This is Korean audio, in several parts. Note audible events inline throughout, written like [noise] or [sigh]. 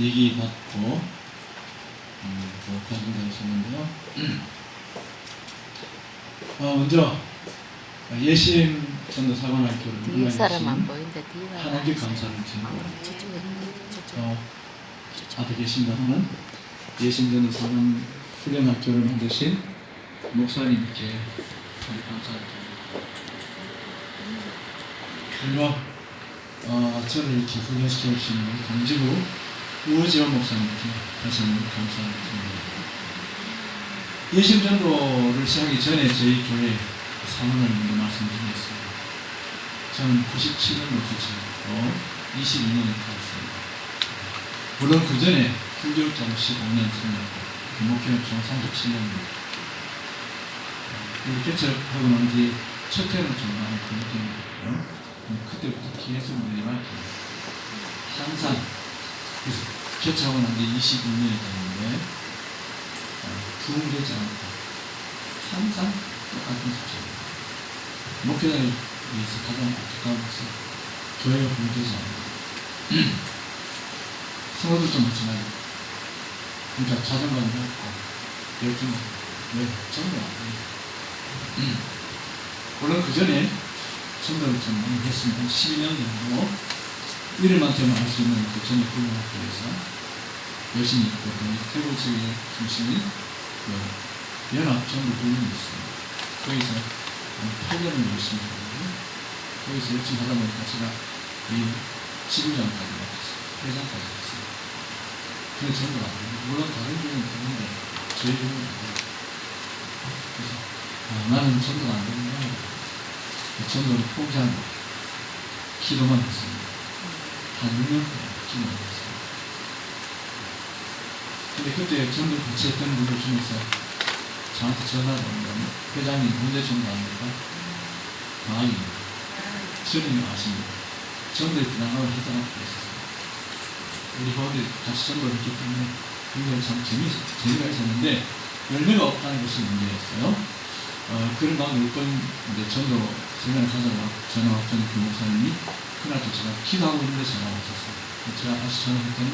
얘기 받고 음, 또 방송되셨는데요. 어, 먼저 예심 전도 사관학교를 뒤에 사람 안 보인다. 지금 저쪽에 저쪽. 어, 앞에 계신다는 예심 전도 사관 훈련학교를 만드신 목사님께 우리 감사드립니다. 그리고 어, 저를 이렇게 훈련시켜 주신 강지구 우지원 목사님께 다시 한번 감사드립니다. 예심전도를 시작하기 전에 저희 교회 상황을 먼저 말씀드리겠습니다. 저는 97년부터 지금 22년을 살았습니다. 물론 그 전에 불교육자로 15년 전이었고 목회는 총 37년입니다. 개척하고 난 뒤에 첫 해는 좀 많이 그랬거든요. 그때부터 계속 내말 항상 그래 서 개척하고 난 뒤에 22년이 됐는데 부흥되지 않고 항상 똑같은 수준입니다. 목회자에 의해서 가장 안타까운 것은 교회가 부흥되지 않는 성도들 좀 마찬가지 그러니까 자존감이 없고 열정이 왜 전부 안 돼요. [clears throat] 물론 그 전에 전도를 좀 많이 했습니다. 12년 정도 이름한테만 할 수 있는 그 전에 훈련학교에서 열심히 있거든요. 태국 지역의 중심인 그 연합 전도 훈련이 있습니다. 거기서 한 8년을 열심히 했거든요. 거기서 열심히 하다 보니까 제가 이 지부장까지 맡았어요. 회장까지. 근데 전도가 안 돼요. 물론 다른 교회는 되는데 저희 안 돼요. 그래서 아, 나는 전도가 안 되는구나. 전도를 포기한 기도만 했습니다. 한 6년 동안 기도만 했습니다. 근데 그때 전도 같이 했던 분들 중에서 저한테 전화가 온 거는 회장님 문제 안 될까? 아입니다. 주님이 아십니다. 전도에 비난을 하잖아 그랬었어요. 우리 가운데 같이 전도를 했기 때문에 굉장히 참 재미, 재미가 있었는데 열매가 없다는 것이 문제였어요. 어, 그런 가운데 어떤 이제 전도 세미나를 가자고 전화 왔던 그 목사님이 그날도 제가 기도하고 있는데 전화가 왔었어요. 제가 다시 전화했더니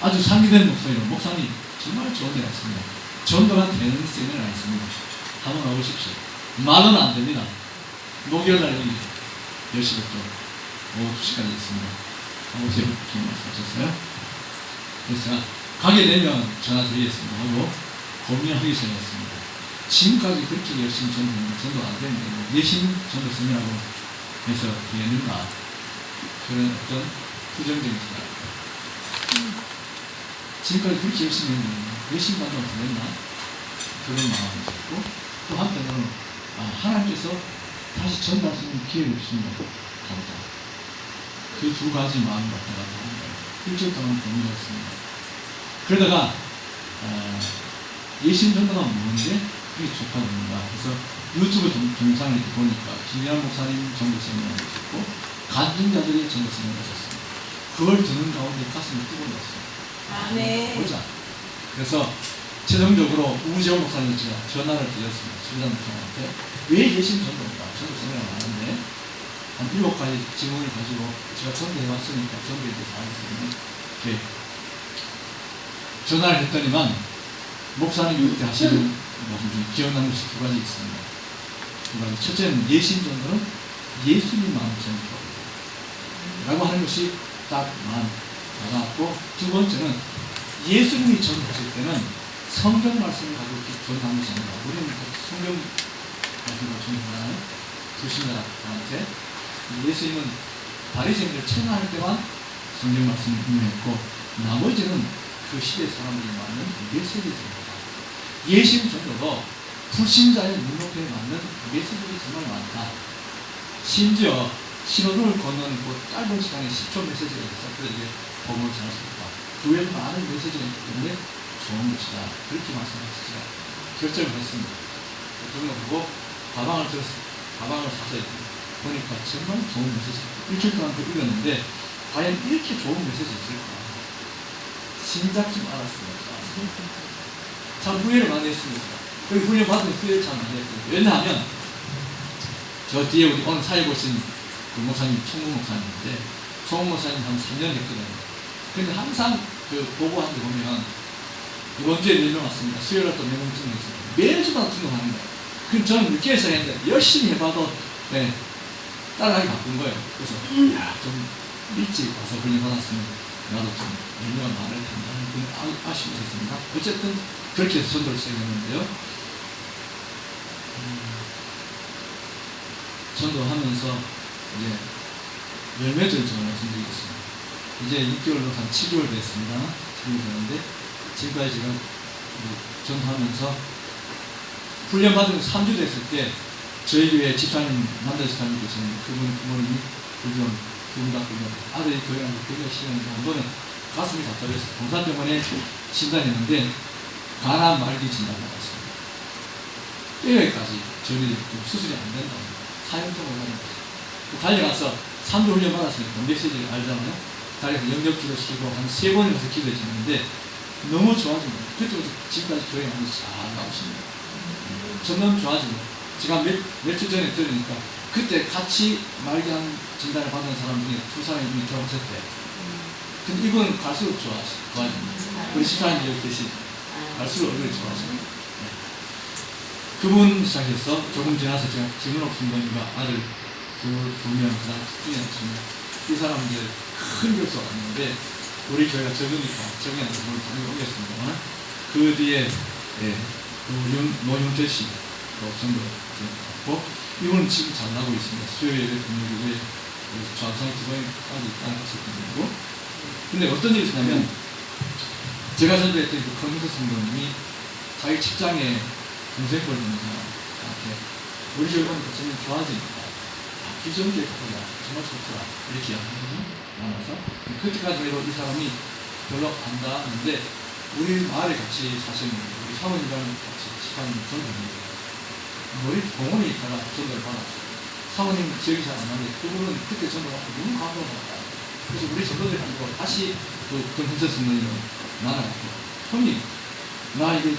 아주 상기된 목소리로 목사님 정말 좋은 데 같습니다. 전도가 되는 세미나가 있습니다. 한번 와보십시오. 말은 안 됩니다. 목요일 날 여기 10시부터 오후 2시까지 있습니다. 오세요. 이렇게 말씀하셨어요. 그래서 제가 가게 되면 전화 드리겠습니다 하고 고민하기 시작했습니다. 지금까지 그렇게 열심히 전도했는데 전도 안 되는데 뭐 내신 전도 세미나고 해서 되는가 그런 어떤 부정적인 생각 지금까지 그렇게 열심히 했는데 내신 받으면 되겠나? 그런 마음이 있고 또 한편으로는 아, 하나님께서 다시 전달 수 있는 기회를 주신다 가보자 그두 가지 마음이 왔다 갔다 하는 거예요 일주일 동안 고민했습니다. 그러다가 어, 예신 전도가 뭔데? 그게 좋다는가 그래서 유튜브 동, 동영상을 이렇게 보니까 김일환 목사님 전도 세미나를 있었고 간증자들이 전도 세미나를 있었습니다. 그걸 듣는 가운데 가슴이 뜨거웠어요 아멘. 보자. 그래서 최종적으로 우재호 목사님 제가 전화를 드렸습니다. 지부장 목사님한테. 왜 예신 전도인가 전도 세미나가 많은데. 한 일곱 가지 질문을 가지고 제가 전도해 왔으니까 전도에 대해서 알았거든요. 이렇게 전화를 했더니만 목사님이 그때 하시는 말씀 중에 기억나는 것이 두 가지 있습니다. 두 가지. 첫째는 예심 전도는 예수님 마음 전도 라고 하는 것이 딱와 닿았고 두 번째는 예수님이 전도하실 때는 성경 말씀을 가지고 이렇게 전하는 아니라 우리는 성경 말씀을 전하나요? 두신자한테 예수님은 바리새인들 천하할 때만 성경 말씀을 인용했고 나머지는 그 시대 사람들이 맞는 메시지 전도다. 예심 전도도 불신자의 눈높이에 맞는 메시지들이 정말 많다. 심지어 신호등을 건너는 그 짧은 시간에 10초 메시지가 있어. 그래서 수 있다. 그 외에도 많은 메시지가 있기 때문에 좋은 것이다. 그렇게 제가 결정을 했습니다. 결정을 보고 가방을 들었어요. 가방을 사서 보니까 정말 좋은 메시지. 일주일 동안 그 읽었는데 과연 이렇게 좋은 메시지 있을까? 진작 좀 알았습니다. 참 후회를 많이 했습니다. 그 후회 받은 후회를 참 많이 했어요. 왜냐하면 저 뒤에 우리 오늘 사회 보신 그 목사님 총무 목사님인데 총무 목사님 한 3년 됐거든요. 근데 항상 그 보고한 데 보면 이번 주에 몇명 왔습니다. 수요일에 또 몇명 등록했습니다. 매주마다 거예요. 그럼 저는 늦게해서 했는데 열심히 해봐도 네, 따라하기 바쁜 거예요. 그래서 야, 좀 일찍 와서 훈련 받았으면 나도 좀 텐데 하는 그런 아, 아쉬움이 있었습니다. 어쨌든 그렇게 해서 전도를 시작했는데요. 음, 전도하면서 이제 열매들 좀 말씀드리겠습니다. 이제 6개월로 한 7개월 됐습니다. 7개월 됐는데 지금까지 제가 뭐 전도하면서 훈련 받은 3주 됐을 때 저희 교회 집사님 남자 집사님 계셨는데 그분 부모님이 불경 두분다 불경 아들이 교회 가서 교회 시간인데 한 번은 가슴이 답답했어요. 동산병원에 진단했는데 간암 말기 진단 받았습니다. 뼈에까지 저희 좀 수술이 안 된다고 4년 동안 올라갔어요. 달려가서 3주 훈련 받았으니까 메시지를 알잖아요. 달려서 영역 기도 시고 한 세 번을 가서 기도했는데 너무 좋아진 거예요. 그때부터 지금까지 교회 하면서 잘 나오십니다. 점점 좋아지고 제가 몇, 몇주 전에 들으니까 그때 같이 말기암 진단을 받은 사람 중에 두 사람이 이미 들어오셨대요. 근데 이건 갈수록 좋아, 좋아집니다. 우리 시사님 여기 계신 갈수록 얼굴이 좋아집니다. 네. 그분 시작해서 조금 지나서 제가 김은옥 선배님과 아들 두명 그다음 student입니다. 이 사람들 큰 교수가 왔는데 우리 교회가 적으니까 적이한테 뭘 다녀오겠습니다. 그 뒤에 예, 노용, 노용재 씨, 또 전도 고 이분은 지금 잘 나고 있습니다. 수요일에 금요일에 좌상 것을 드리고 근데 어떤 일이 있었냐면 제가 전도했던 그 강민수 선생님이 자기 직장에 동생 걸리는 사람한테 우리 교회 오니까 점점 좋아 비정규의 가보자 정말 좋더라 이렇게 이야기하거든요. 나눠서 그때까지 해도 이 사람이 별로 안 닿았는데 우리 마을에 같이 사시는 우리 사모님이랑 같이 식하는 전도입니다. 머리 공원에 있다가 전도를 받았어요. 사모님 기억이 잘 안 나는데 그분은 그때 전도 받고 너무 감동받았다. 그래서 우리 전도들 가지고 다시 그 근현재 선생님을 만나갖고 형님 나 이게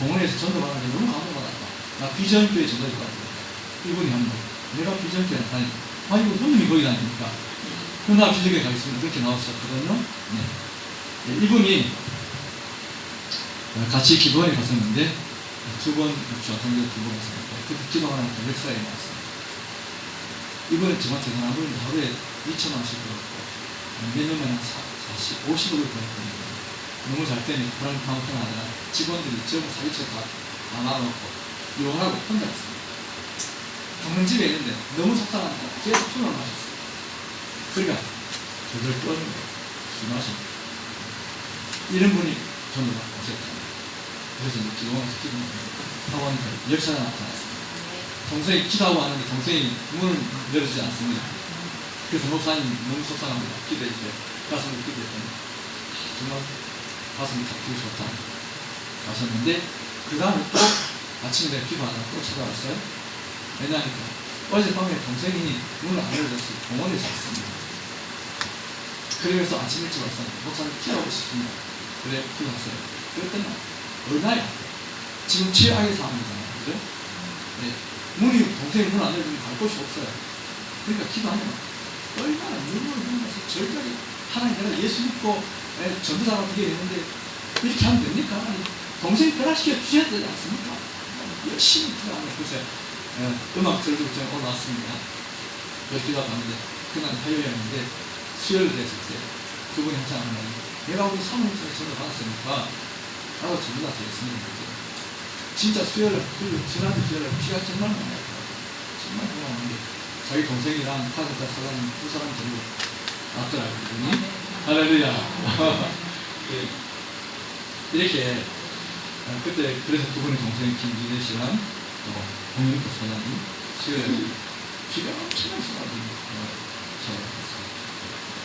공원에서 전도 받았는데 너무 감동받았다. 나 비전교회 전도를 받았다. 이분이 한 번. 내가 비전교회 다니 아 이거 형님이 거기 다니니까 그럼 나 비전교회 가겠습니다. 그렇게 나왔었거든요. 네. 네, 이분이 어, 같이 기도원에 갔었는데 두번 중학생들 두번 갔습니다. 그때 기도하는 그 역사에 나왔습니다. 이번에 저한테 전화를 하루에 2천 원씩 벌었고 몇 년만에 한 40, 50억을 벌었거든요. 너무 잘 되니 그런 카운터가 아니라 직원들이 전부 사기쳐 다, 다 나눠놓고 이혼하고 혼자 갔습니다. 동문 집에 있는데 너무 속상하니까 계속 술을 마셨어요. 그러니까 저들 떠는 거예요. 술 마십니다. 이런 분이 저는 오셨다. 그래서 이제 기도원에서 기도하고 하니까 역사가 나타났습니다. 동생이 기도하고 하는데 동생이 문을 열어주지 않습니다. 그래서 목사님 너무 속상합니다. 기도해 주세요. 가슴을 기도했더니 정말 가슴이 탁 좋다. 가셨는데 그 다음에 또 아침에 내가 기도하다가 또 찾아왔어요. 왜냐하니까 어젯밤에 동생이 문을 안 열어줬어요. 공원에 잤습니다. 그래서 아침 일찍 와서 목사님 기도하고 싶습니다. 그래 기도하세요. 그랬더니 얼마야? 지금 최악의 상황이잖아요. 그죠? 네. 문이 동생이 문 안 열어주면 갈 곳이 없어요. 그러니까 기도하면 얼마나 눈물을 흘리면서 절절히 하나님 내가 예수 믿고 에, 전도사가 되게 되는데 이렇게 하면 됩니까? 아니, 동생이 변화시켜 주셔야 되지 않습니까? 열심히 기도하면 글쎄 에, 음악 들어주고 제가 올라왔습니다. 열기가 봤는데 그날 화요일이었는데 수요일 됐을 때 그분이 항상 하는 말이 내가 우리 사모님께서 전도 받았으니까 나도 되겠습니다. 그랬어요. 진짜 수요일 그 지난주 수요일 피가 정말 많아요. 정말 고마운데 자기 동생이랑 카드사 사장님 두 사람 데리고 왔더라고요. 그분이. 할렐루야. 예. [laughs] 이렇게 어, 그때 그래서 그분의 동생 김진혜 씨랑 또 홍윤국 사장님 수요일 비가 엄청나게 봤어요.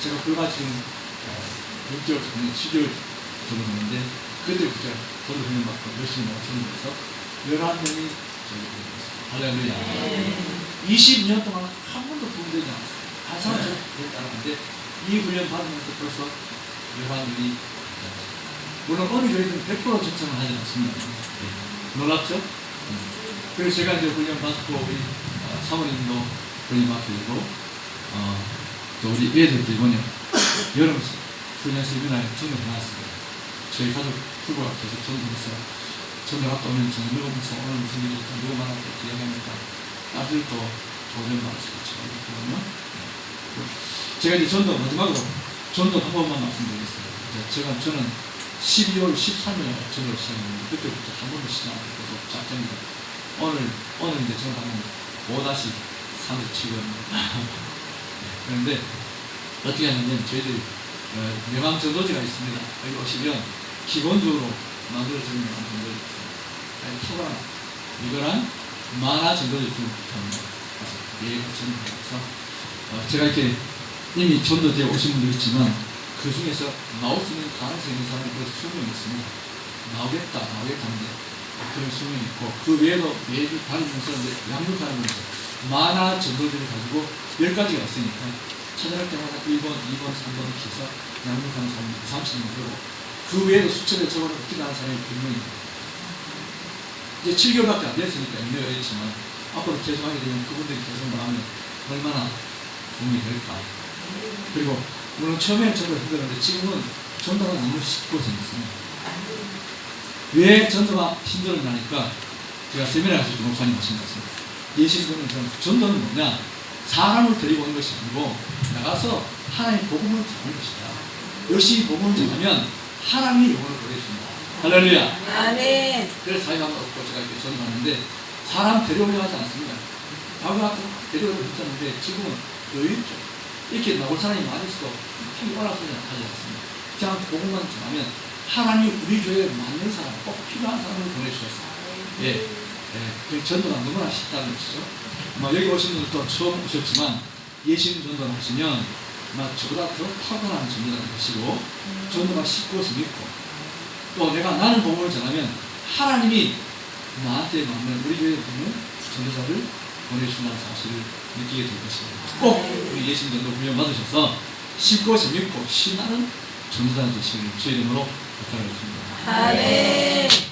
제가 불과 지금 어, 6개월 전에 7개월 정도 됐는데 그때부터 제가 저도 훈련 받고 열심히 나왔습니다. 11명이 저희 할렐루야. 20년 동안 한 번도 부흥되지 않았어요. 한 사람 저를 따라가는데 이 훈련 받으면서 벌써 11명이 물론 어느 교회는 100% 전청을 하지 않습니다. 네. 놀랍죠? 네. 그래서 제가 이제 훈련 받고 우리 어, 사모님도 훈련 받고 있고 어, 또 우리 애들도 이번에 여름 훈련 세미나에 전도를 나왔습니다. 저희 가족 부부가 계속 전도해서 전도 갔다 오면 누구 무서 오늘 무슨 일이 있다 누구 만났다 이야기하니까 딸들도 도전 받았을 거거든요. 제가 이제 전도 마지막으로 전도 한 번만 말씀드리겠습니다. 제가 저는 12월 13일에 전도를 시작했는데 그때부터 한 번도 시작 안 계속 작정입 오늘 오늘 이제 저는 하면 5-37번입니다. 그런데 어떻게 하냐면 저희들이 어, 명함 전도지가 있습니다. 여기 오시면 기본적으로 만들어주는 명함 전도지 있어요. 아주 탁월한 이거랑 만화 전도지 좀 부탁합니다. 예가 전도해서 어, 제가 이렇게 이미 전도지에 오신 분도 있지만 그 중에서 나올 수 있는 가능성이 있는 사람이 그래서 20명 있습니다. 나오겠다, 나오겠다는데 그런 수명이 있고 그 외에도 매주 다니면서 이제 양육하는 분들 만화 전도지를 가지고 10가지가 있으니까 찾아갈 때마다 1번, 2번, 3번 이렇게 해서 양육하는 사람이 30명 되고 그 외에도 수첩에 적어놓고 기도하는 사람이 100명입니다. 이제 7개월밖에 안 됐으니까 인내가 있지만 앞으로 계속 하게 되면 그분들이 계속 나오면 얼마나 도움이 될까. 그리고 물론 처음에는 전도가 힘들었는데 지금은 전도가 너무 쉽고 재밌습니다. 왜 전도가 힘들었냐니까 제가 세미나에서 좀 목사님 말씀드렸습니다. 예시분은 전도는 뭐냐? 사람을 데리고 오는 것이 아니고 나가서 하나님의 복음을 전하는 것이다. 열심히 복음을 전하면 하나님이 영혼을 보내줍니다. 할렐루야. 아멘. 그래서 자기가 없고 제가 이렇게 전도하는데 사람 데려오려 하지 않습니다. 같은 데려오려고 했었는데 지금은 여유있죠. 이렇게 나올 사람이 있어도 힘이 올라서지 하지 않습니다. 그냥 복음만 전하면 하나님 우리 교회에 맞는 사람, 꼭 필요한 사람을 보내주셨어요. 예. 예. 그 전도가 너무나 쉽다는 것이죠. 뭐 여기 오신 분들도 처음 오셨지만 예신 전도를 하시면 막 저보다 더 탁월한 전도가 되시고 전도가 쉽고 재밌고 또 내가 나는 복음을 전하면 하나님이 나한테 맞는 우리 교회에 있는 전도자를 보내주신다는 사실을 느끼게 될 것입니다. 꼭 우리 예신 전도 훈련 받으셔서 쉽고 재밌고 신나는 전도자 되시길 주의 이름으로 부탁을 드립니다. 아멘.